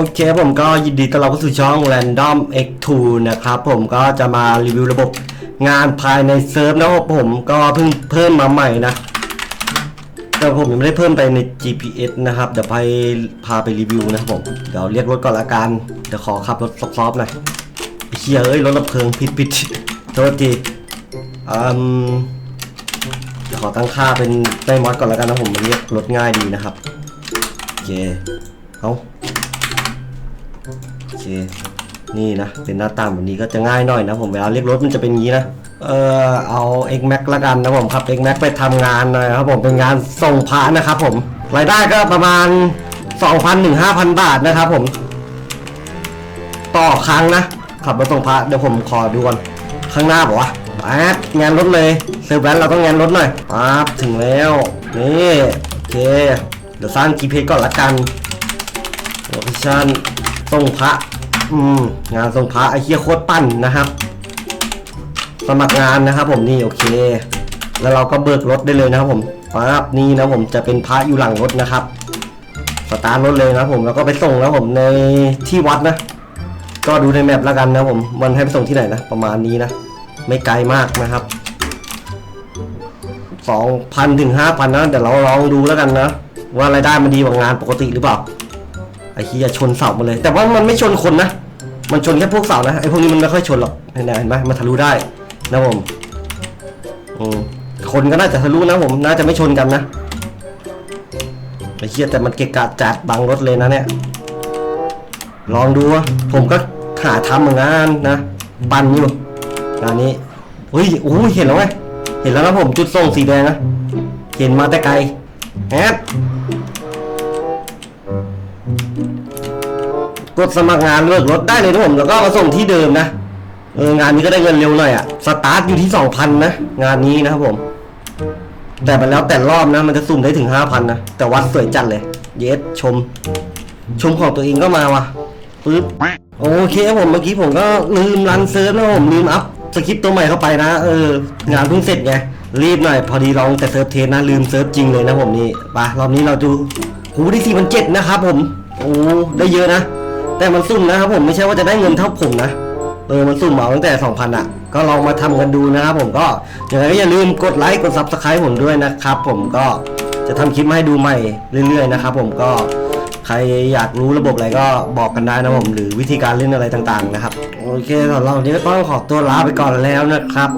โอเคผมก็ยินดีต้อนรับเข้าสู่ช่อง Random X2 นะครับผมก็จะมารีวิวระบบงานภายในเซิร์ฟนะครับผมก็เพิ่งเพิ่มมาใหม่นะ แต่ผมยังไม่ได้เพิ่มไปใน GPS นะครับ เดี๋ยวไปพาไปรีวิวนะครับผม เดี๋ยวเรียกรถก่อนละกัน เดี๋ยวขอขับรถซอฟๆหน่อยไอ้เฮียเอ้ย รถดับเพลิงผิดผิดโทษทีอืมเดี๋ยวขอตั้งค่าเป็นได้มอดก่อนละกันนะผมมันเรียกรถง่ายดีนะครับโอเคเอา โอเค นี่นะ เป็นหน้าตาแบบนี้ก็จะง่ายหน่อยนะผมเวลาเรียกรถมันจะเป็นงี้นะ เออเอา X Max ละกันนะผมครับ X Max ไปทำงานหน่อยครับผมเป็นงานส่งพระนะครับผม รายได้ก็ประมาณ 2,000ถึง5,000 บาทนะครับผม ต่อครั้งนะ ขับรถส่งพระเดี๋ยวผมขอดูก่อนข้างหน้าบอกว่าป๊บงานรถเลยเซอร์แวนเราต้องงานรถหน่อยป๊บถึงแล้ว นี่โอเค เดี๋ยวสร้าง GPS ก่อนละกันโลเคชั่น ส่งพระอืมงานส่งพระไอ้เหี้ยโคตรปั้นนะครับ สมัครงานนะครับ ผมนี่โอเค แล้วเราก็เบิกรถได้เลยนะครับ ผมปั๊บนี่นะผมจะเป็นพระอยู่หลังรถนะครับสตาร์ทรถเลยนะผมแล้วก็ไปส่งนะครับผมในที่วัดนะ ก็ดูในแมปแล้วกันนะผมมันให้ไปส่งที่ไหนนะประมาณนี้นะ ไม่ไกลมากนะครับสองพันถึงห้าพันนะเดี๋ยวเราลองดูแล้วกันนะ ว่ารายได้มันดีกว่างานปกติหรือเปล่า อ้เฮียชนเสามาเลย แต่ว่ามันไม่ชนคนนะ มันชนแค่พวกเสานะไอ้พวกนี้มันไม่ค่อยชนหรอกเห็นไหมเห็นไหมมันทะลุได้นะผมอืมคนก็น่าจะทะลุนะผมน่าจะไม่ชนกันนะไอ้เฮียแต่มันเกะกะจัดบังรถเลยนะเนี่ย ลองดูวะผมก็หาทำเหมือนกันนะปันอยู่งานนี้เฮ้ยโอ้เห็นแล้วไหมเห็นแล้วนะผมจุดส่งสีแดงนะเห็นมาแต่ไกลแฮป กดสมัครงานเลือกรถได้เลยนะผมแล้วก็มาส่งที่เดิมนะเอองานนี้ก็ได้เงินเร็วหน่อยอะสตาร์ทอยู่ที่สองพันนะงานนี้นะครับผม แต่มันแล้วแต่รอบนะมันจะสุ่มได้ถึงห้าพันนะแต่วัดสวยจัดเลย เยสชม ชมของตัวเองก็มาว่ะปึ๊บโอเคครับผมเมื่อกี้ผมก็ลืมรันเซิร์ฟนะผมลืมอัพสคริปต์ตัวใหม่เข้าไปนะเอองานเพิ่งเสร็จไงรีบหน่อยพอดีลองแต่เซิร์ฟเทสนะลืมเซิร์ฟจริงเลยนะผมนี่ไปรอบนี้เราดูหูได้สี่พันเจ็ดนะครับผมโอ้ได้เยอะนะ แต่มันซุ่มนะครับผมไม่ใช่ว่าจะได้เงินเท่าผมนะเออมันซุ่มเหมาตั้งแต่ 2,000อะ ก็ลองมาทำกันดูนะครับผมก็อย่างไรก็อย่าลืมกดไลค์กด Subscribe ผมด้วยนะครับผมก็จะทำคลิปมาให้ดูใหม่เรื่อยๆนะครับผมก็ใครอยากรู้ระบบอะไรก็บอกกันได้นะผมหรือวิธีการเล่นอะไรต่างๆนะครับ โอเคสำหรับวันนี้ก็ต้องขอตัวลาไปก่อนแล้วนะครับ